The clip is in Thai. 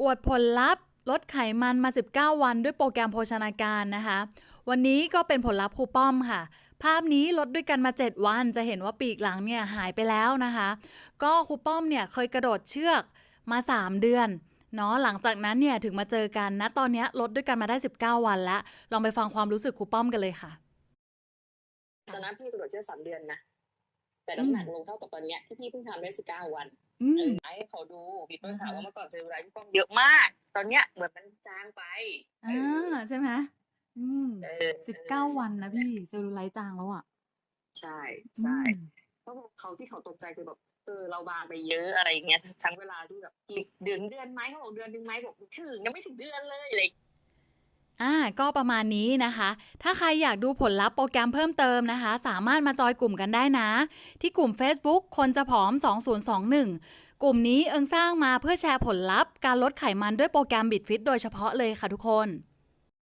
อวดผลลัพธ์ลดไขมันมา 19 วันด้วยโปรแกรมโภชนาการนะคะ วันนี้ก็เป็นผลลัพธ์ครูป้อมค่ะ ภาพนี้ลดด้วยกันมา 7 วันจะเห็นว่าปีกหลังเนี่ยหายไปแล้วนะคะ ก็ครูป้อมเนี่ยเคยกระโดดเชือกมา 3 เดือนเนาะหลังจากนั้นเนี่ยถึงมาเจอกันนะตอนนี้ลดด้วยกันมาได้ 19 วันแล้ว ลองไปฟังความรู้สึกครูป้อมกันเลยค่ะ ตอนนั้นพี่กระโดดเชือกสามเดือนนะ แต่น้ำหนักลงเท่ากับตอนเนี้ยที่พี่เพิ่งทำได้สิบเก้าวันอืเอมอให้เขาดูพี่ต้นอ่าถามฮะว่าเมื่อก่อนเซลลูไลท์พี่ป้อมเยอะมาก ตอนเนี้ยเหมือนมันจางไปอ่าใช่ไหมอืมเออสิบเก้าวันนะพี่เซลลูไลท์จางแล้วอะใช่ใช่อืมเพราะเขาที่เขาตกใจคือแบบเออเราบางไปเยอะอะไรอย่างเงี้ยทั้งเวลาที่แบบกี่เดือนเดือนไหมเขาบอกเดือนหนึ่งไหมบอกไม่ถึงยังไม่ถึงเดือนเลยอะไรอย่างเงี้ย อ่าก็ประมาณนี้นะคะ ถ้าใครอยากดูผลลัพธ์โปรแกรมเพิ่มเติมนะคะ สามารถมาจอยกลุ่มกันได้นะ ที่กลุ่ม Facebook คนจะผอม 2021 กลุ่มนี้เอิงสร้างมาเพื่อแชร์ผลลัพธ์การลดไขมันด้วยโปรแกรมบิดฟิตโดยเฉพาะเลยค่ะทุกคน